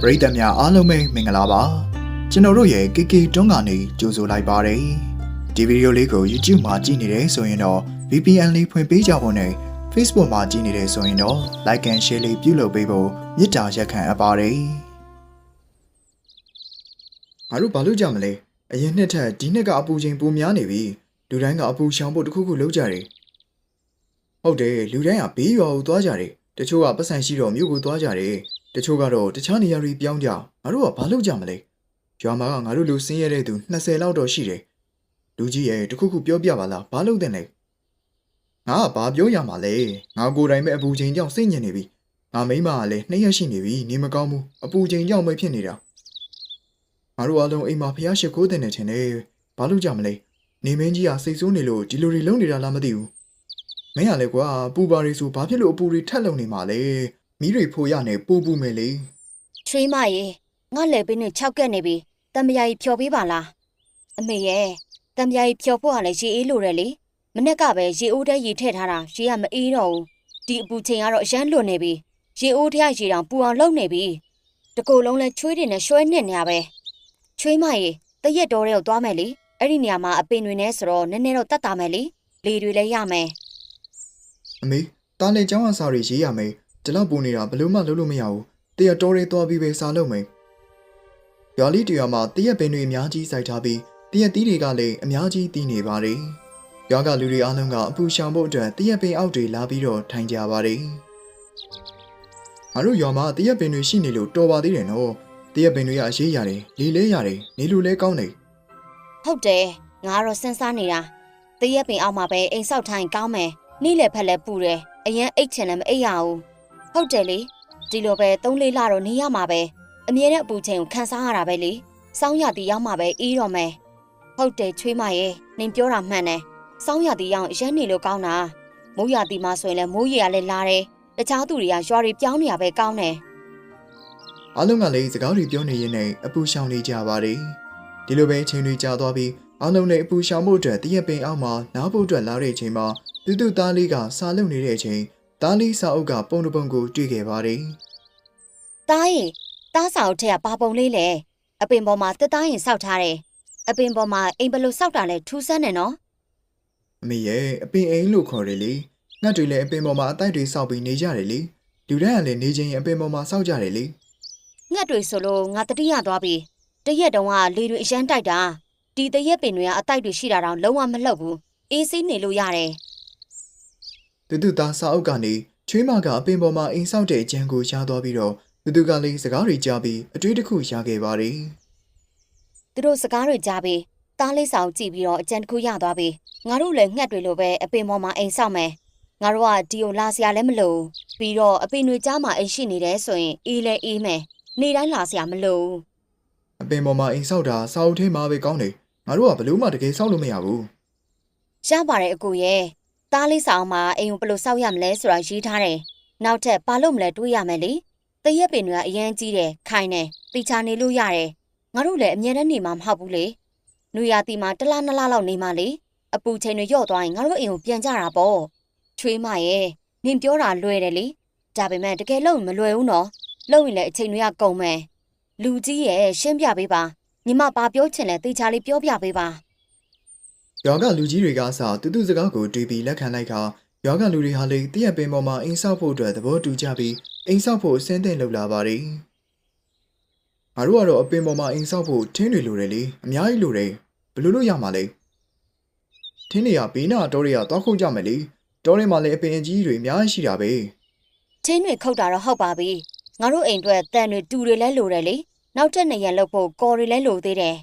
ပရိသတ်များအားလုံးပဲမင်္ဂလာပါကျွန်တော်တို့ရဲ့ KK တွန်းကနေကြိုဆိုလိုက်ပါတယ်ဒီဗီဒီယိုလေးကို YouTube မှာကြည့်နေတယ်ဆိုရင်တော့ VPN လေးဖွင့်ပေးကြဖို့နဲ့ Facebook မှာကြည့်နေတယ်ဆိုရင်တော့ Like and Share လေးပြုလုပ်ပေးဖို့မေတ္တာရက်ခံအပ်ပါတယ်ငါတို့ဘာလို့ကြမလဲအရင်နှစ်ထက်ဒီနှစ်ကအပူချိန်ပိုများနေပြီလူတိုင်းကအပူရှောင်ဖို့တစ်ခုခုလုပ်ကြတယ်ဟုတ်တယ်လူတိုင်းကဘေးရွာကိုသွားကြတယ်တချို့ကပတ်စံရှိတော့မြို့ကိုသွားကြတယ် တချို့ကတော့တခြားနေရာတွေပြောင်းကြငါတို့ကဘာလုပ်ကြမလဲရွာမှာကငါတို့လူစင်းရတဲ့သူ20လောက်တော့ရှိတယ်လူကြီးရဲ့တခုခုပြောပြပါလားဘာလုပ်တဲ့လဲငါကဘာပြောရမှာလဲငါကိုယ်တိုင်ပဲအပူချိန်ကြောင့်စိတ်ညစ်နေပြီငါမိမကလည်းနှစ်ရက်ရှိနေပြီနေမကောင်းဘူးအပူချိန်ကြောင့်ပဲဖြစ်နေတာငါတို့အလုံးအိမ်မှာဖျားရှိခိုးတဲ့နေတယ်နဲ့ဘာလုပ်ကြမလဲနေမင်းကြီးကစိတ်ဆိုးနေလို့ဒီလိုတွေလုံးနေတာလားမသိဘူးမင်းကလည်းကွာပူပါရီဆိုဘာဖြစ်လို့အပူတွေထက်လုံနေမှာလဲ မီးတွေဖိုးရနေပူပူမယ်လေချွေးမရေငါလေပင်းနဲ့6ကက်နေပြီတမယာကြီးဖြော်ပေးပါလားအမေရဲ့တမယာကြီးဖြော်ဖို့ကလည်းရေအေးလိုတယ်လေမနေ့ကပဲရေအိုးထဲရေထည့်ထားတာရေကမအေးတော့ဘူးဒီအပူချိန်ကတော့အရန်လွန်နေပြီရေအိုးထဲကရေတောင်ပူအောင်လုပ်နေပြီတကူလုံးလဲချွေးတွေနဲ့ရွှဲနှစ်နေရပဲချွေးမရေတရက်တော်တွေကိုသွားမယ်လေအဲ့ဒီနေရာမှာအပင်တွေနဲ့ဆိုတော့နည်းနည်းတော့တတ်တာမယ်လေလေတွေလည်းရမယ်အမေတားလေကျောင်းအစာတွေရေးရမယ် ဒီလောက်ပူနေတာဘယ်လို့မှလုပ်လို့မရဘူးတရတော်တွေသွားပြီးပဲစားလုပ်မယ်ရွာလေးတရွာမှာတရက်ပင်တွေအများကြီးစိုက်ထားပြီးတရက်သီးတွေကလည်းအများကြီးတည်နေပါတယ်ရွာကလူတွေအားလုံးကအပူရှောင်ဖို့အတွက်တရက်ပင်အောက်တွေလာပြီးတော့ထိုင်ကြပါတယ်ငါတို့ရွာမှာတရက်ပင်တွေရှိနေလို့တော်ပါသေးတယ်နော်တရက်ပင်တွေကအရေးရတယ်လေလဲရတယ်နေလို့လဲကောင်းတယ်ဟုတ်တယ်ငါကတော့စဉ်းစားနေတာတရက်ပင်အောက်မှာပဲအိမ်ဆောက်ထိုင်ကောင်းမယ်နေ့လည်းဖက်လည်းပူတယ်အရင်အိတ်ချင်လည်းမအိတ်ရဘူး ဟုတ်တယ်လေဒီလိုပဲ၃လေးလတော့နေရမှာပဲအမြဲတမ်းအပူချိန်ကိုခံစားရတာပဲလေစောင်းရတီရောက်မှာပဲအေးတော့မယ်ဟုတ်တယ်ချွေးမရဲ့နင်ပြောတာမှန်တယ်စောင်းရတီရောက်ရမ်းနေလို့ကောင်းတာမိုးရတီမှာဆိုရင်လည်းမိုးရေကလည်းလာတယ်တခြားသူတွေကရွာတွေပြောင်းနေရပဲကောင်းတယ်အားလုံးကလည်းစကားတွေပြောနေရင်းနဲ့အပူရှောင်နေကြပါတယ်ဒီလိုပဲအချိန်တွေကြာသွားပြီးအားလုံးနဲ့အပူရှောင်ဖို့အတွက်တရက်ပင်အောက်မှာနားဖို့အတွက်လာတဲ့အချိန်မှာတူတူသားလေးကစာလုပ်နေတဲ့အချိန် သားလေးစာအုပ်ကပုံတစ်ပုံကိုတွေ့ခဲ့ပါတယ်တားရင်တားစာအုပ်ထက်ကပါပုံလေးလေအပင်ပေါ်မှာတက်သားရင်စောက်ထားတယ်အပင်ပေါ်မှာအိမ်ဘလို့စောက်တာလဲထူးဆန်းတယ်နော်အမေရဲ့အပင်အိမ်လို့ခေါ်တယ်လေငှက်တွေလည်းအပင်ပေါ်မှာအတိုက်တွေစောက်ပြီးနေကြတယ်လေလူတိုင်းကလည်းနေချင်းရင်အပင်ပေါ်မှာစောက်ကြတယ်လေငှက်တွေဆိုလို့ငါတတိယသွားပြီတရက်တုန်းကလေတွေအရန်တိုက်တာဒီတရက်ပင်တွေကအတိုက်တွေရှိတာတော့လုံးဝမလှုပ်ဘူးအေးဆေးနေလို့ရတယ် တူတူသားစာအုပ်ကနေချွေးမကအပင်ပေါ်မှာအိမ်ဆောက်တဲ့အကျန်းကိုရှားသွားပြီးတော့တူတူကလေးစကားတွေကြားပြီးအတွေ့တစ်ခုရခဲ့ပါတယ်သူတို့စကားတွေကြားပြီးတားလေးဆောင်ကြည့်ပြီးတော့အကြံတစ်ခုရသွားပြီငါတို့လည်းငှက်တွေလိုပဲအပင်ပေါ်မှာအိမ်ဆောက်မယ်ငါတို့ကဒီကိုလာစရာလည်းမလိုဘူးပြီးတော့အပင်တွေကြားမှာအိမ်ရှိနေတယ်ဆိုရင်အေးလဲအေးမယ်နေတိုင်းလာစရာမလိုဘူးအပင်ပေါ်မှာအိမ်ဆောက်တာစာအုပ်ထဲမှာပဲကောင်းတယ်ငါတို့ကဘလို့မှတကယ်ဆောက်လို့မရဘူးရပါတယ်အကိုရဲ့ တားလေးဆောင်မှာအိမ်ကိုဘယ်လိုစောက်ရမလဲဆိုတာရေးထားတယ်နောက်ထပ်ဘာလို့မလဲတွေးရမယ်လေတရက်ပင်တွေကအရန်ကြီးတယ်ခိုင်တယ်တိချာနေလို့ရတယ်ငါတို့လည်းအမြဲတမ်းနေမှာမဟုတ်ဘူးလေနွေရာသီမှာတစ်လားနှစ်လားလောက်နေမှလေအပူချိန်တွေညော့သွားရင်ငါတို့အိမ်ကိုပြန်ကြတာပေါ့ချွေးမရဲ့နင်ပြောတာလွယ်တယ်လေဒါပေမဲ့တကယ်လို့မလွယ်ဘူးနော်လုံရင်လည်းအချိန်တွေကကုန်မယ်လူကြီးရဲ့ရှင်းပြပေးပါညီမဘာပြောချင်လဲတေချာလေးပြောပြပေးပါ ရွာကလူကြီးတွေကအစတူတူစကားကိုတွေးပြီးလက်ခံလိုက်ခါရွာကလူတွေဟာလေတရက်ပင်ပေါ်မှာအိမ်ဆောက်ဖို့အတွက်သဘောတူကြပြီးအိမ်ဆောက်ဖို့အစင်းသင့်လုပ်လာပါတယ်ငါတို့ကတော့အပင်ပေါ်မှာအိမ်ဆောက်ဖို့ထင်းတွေလိုတယ်လေအများကြီးလိုတယ်ဘယ်လိုလုပ်ရမှာလဲထင်းတွေကဘေးနာတော်တွေကတောက်ခုတ်ကြမယ်လေတောထဲမှာလည်းအပင်အကြီးတွေအများကြီးရှိတာပဲချင်းတွေခုတ်တာတော့ဟုတ်ပါပြီငါတို့အိမ်အတွက်တန်တွေတူတွေလည်းလိုတယ်လေနောက်ထပ်နေရန်လုပ်ဖို့ကော်တွေလည်းလိုသေးတယ်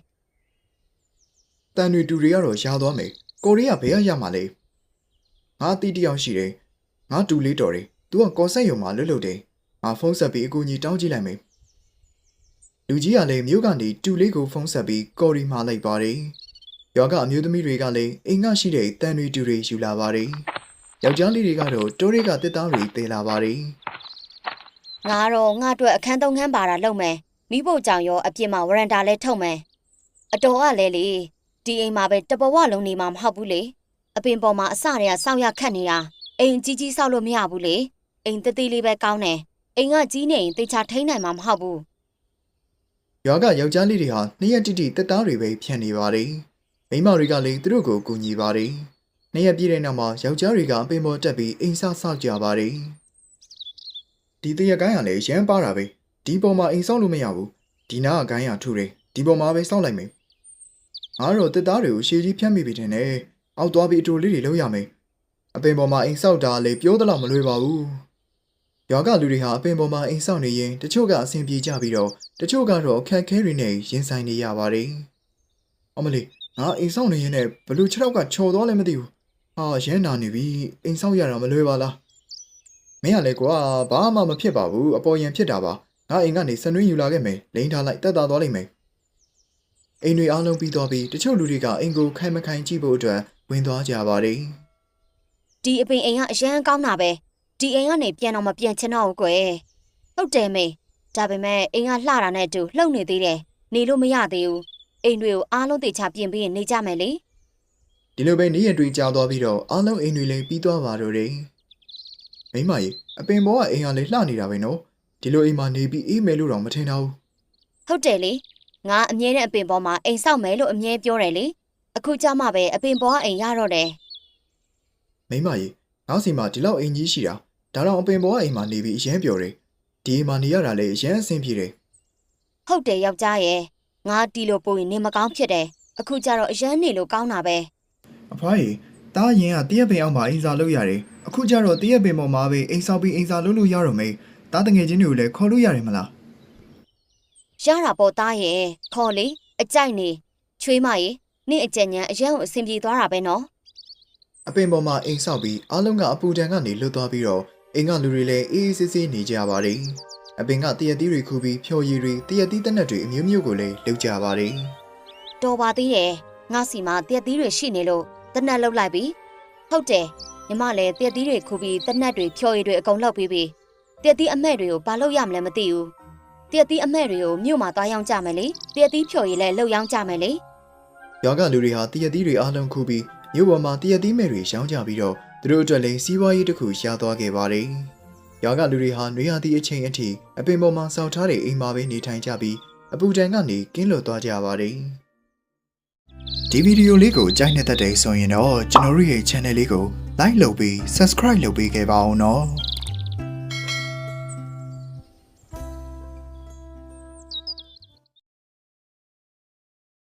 တန်တွေတူတွေကတော့ရှားသွားမယ်ကိုရီးယားဘယ်ကရမှာလဲငါအတီးတစ်ယောက်ရှိတယ်ငါတူလေးတော်တယ်သူကကော်ဆက်ယုံမှာလွတ်လွတ်တယ်ငါဖုန်းဆက်ပြီးအကူကြီးတောင်းကြည့်လိုက်မယ်လူကြီးကလည်းမြို့ကနေတူလေးကိုဖုန်းဆက်ပြီးကော်ရီမှာလိုက်ပါတယ်ရွာကအမျိုးသမီးတွေကလည်းအိမ်ကရှိတဲ့တန်တွေတူတွေယူလာပါတယ်ယောက်ျားလေးတွေကတော့တိုးတွေကတစ်သားတွေသေးလာပါတယ်ငါတော့ငါအတွက်အခန်းသုံးခန်းပါတာလုပ်မယ်မိဖို့ကြောင့်ရောအပြစ်မှာဝရန်တာလည်းထုတ်မယ်အတော်ကလည်းလေ ဒီအိမ်မှာပဲတပဝလုံးနေမှာမဟုတ်ဘူးလေအပင်ပေါ်မှာအစတွေကစောင့်ရခတ်နေတာအိမ်ကြီးကြီးဆောက်လို့မရဘူးလေအိမ်တသေးလေးပဲကောင်းတယ်အိမ်ကကြီးနေရင်တေချာထိန်းနိုင်မှာမဟုတ်ဘူးရွာကယောက်ျားလေးတွေဟာနှစ်ရက်တိတိတက်သားတွေပဲဖြန့်နေပါတယ်မိန်းမတွေကလည်းသူတို့ကိုကူညီပါတယ်နှစ်ရက်ပြည့်တဲ့နောက်မှာယောက်ျားတွေကအပင်ပေါ်တက်ပြီးအိမ်ဆောက်ဆောက်ကြပါတယ်ဒီတရက်ကိုင်းကလည်းရမ်းပါတာပဲဒီပေါ်မှာအိမ်ဆောက်လို့မရဘူးဒီနာကကိုင်းရထူတယ်ဒီပေါ်မှာပဲဆောက်လိုက်မယ် ငါတို့တက်သားတွေကိုရှေးကြီးဖြန့်မိပြီတင်တယ်အောက်သွားပြီးအတူလေးတွေလုပ်ရမယ်အပင်ပေါ်မှာအိမ်ဆောက်တာလေပြောသလောက်မလွယ်ပါဘူးရွာကလူတွေဟာအပင်ပေါ်မှာအိမ်ဆောက်နေရင်တချို့ကအဆင်ပြေကြပြီးတော့တချို့ကတော့အခက်အခဲတွေနဲ့ရင်ဆိုင်နေရပါတယ်။အမလီငါအိမ်ဆောက်နေရင်လည်းဘလူးခြေထောက်ကချော်သွားလည်းမသိဘူး။ဟာရမ်းနာနေပြီအိမ်ဆောက်ရတာမလွယ်ပါလား။မင်းကလည်းကွာဘာမှမဖြစ်ပါဘူးအပေါ်ရင်ဖြစ်တာပါ။ငါအိမ်ကနေစနွင်းယူလာခဲ့မယ်လိန်ထားလိုက်တက်တာသွားလိမ့်မယ်။ အိမ်တွေအားလုံးပြီးသွားပြီးတချို့လူတွေကအိမ်ကိုခိုင်မခိုင်ကြည့်ဖို့အတွက်ဝင်သွားကြပါတယ်။ဒီအပင်အိမ်ကအရန်ကောင်းတာပဲဒီအိမ်ကနေပြန်တော့မပြန်ချင်တော့ဘူးကွယ်ဟုတ်တယ်မေဒါပေမဲ့အိမ်ကလှတာနဲ့အတူလှုပ်နေသေးတယ်နေလို့မရသေးဘူးအိမ်တွေကိုအားလုံးတေချာပြင်ပြီးရင်နေကြမယ်လေဒီလိုပဲနေ့ရက်တွေကြာသွားပြီးတော့အားလုံးအိမ်တွေလည်းပြီးသွားပါတော့တယ်။မိမကြီးအပင်ပေါ်ကအိမ်ကလည်းလှနေတာပဲနော်။ဒီလိုအိမ်မှာနေပြီးအေးမယ်လို့တော့မထင်တော့ဘူးဟုတ်တယ်လေ ငါအမြဲတမ်းအပင်ပေါ်မှာအိမ်ဆောက်မယ်လို့အမြဲပြောတယ်လေအခုကြမှာပဲအပင်ပေါ်ကအိမ်ရတော့တယ်။မိမကြီးနောက်စီမှာဒီလောက်အိမ်ကြီးရှိတာဒါတော့အပင်ပေါ်ကအိမ်မှာနေပြီးအရင်ပြောတယ်။ဒီအိမ်မှာနေရတာလည်းအရင်အဆင်ပြေတယ်ဟုတ်တယ်ယောက်ျားရဲ့ငါတီလိုပို့ရင်နေမကောင်းဖြစ်တယ်အခုကြတော့အရန်နေလို့ကောင်းတာပဲ။အဖွားကြီးတားရင်ကတရက်ပင်အောင်မှာအိမ်စာလုပ်ရတယ်။အခုကျတော့တရက်ပင်ပေါ်မှာပဲအိမ်ဆောက်ပြီးအိမ်စာလုပ်လို့ရတော့မေ။တားတငယ်ချင်းတွေကိုလည်းခေါ်လို့ရတယ်မလား ရတာပေါ့သားရဲ့ခေါ်လေအကြိုက်နေချွေးမရေနင့်အကြံဉာဏ်အရန်ကိုအဆင်ပြေသွားတာပဲနော်။အပင်ပေါ်မှာအိမ်ဆောက်ပြီးအားလုံးကအပူတန်ကနေလွတ်သွားပြီးတော့အိမ်ကလူတွေလည်းအေးအေးဆေးဆေးနေကြပါတယ်။အပင်ကတရက်သီးတွေခူပြီးဖြော်ရည်တွေတရက်သီးတက်နက်တွေအမျိုးမျိုးကိုလည်းလုပ်ကြပါတယ်တော်ပါသေးတယ်ငါစီမှာတရက်သီးတွေရှိနေလို့တနက်လောက်လိုက်ပြီဟုတ်တယ်ညီမလည်းတရက်သီးတွေခုပြီးတနက်တွေဖြော်ရည်တွေအကုန်လောက်ပြီးပြီတရက်သီးအမဲ့တွေကိုဘာလို့ရမလဲမသိဘူး တရက်သီးအမဲ့တွေကိုမြို့မှာသွားရောင်းကြမယ်လေတရက်သီးဖြော်ရည်လည်းလှုပ်ရောင်းကြမယ်လေ။ရွာကလူတွေဟာတရက်သီးတွေအားလုံးခူပြီးမြို့ပေါ်မှာတရက်သီးမဲ့တွေရောင်းကြပြီးတော့သူတို့အတွက်လည်းစီးပွားရေးတစ်ခုရသွားခဲ့ပါတယ်။ရွာကလူတွေဟာနွေရာသီအချိန်အထိအပင်ပေါ်မှာစောက်ထားတဲ့အိမ်မှာပဲနေထိုင်ကြပြီးအပူတန်ကနေကင်းလွတ်သွားကြပါတယ်။ဒီဗီဒီယိုလေးကိုကြိုက်နေတဲ့တဲ့ဆိုရင်တော့ကျွန်တော်တို့ရဲ့ channel လေးကို like လုပ်ပြီး subscribe လုပ်ပေးခဲ့ပါအောင်နော်။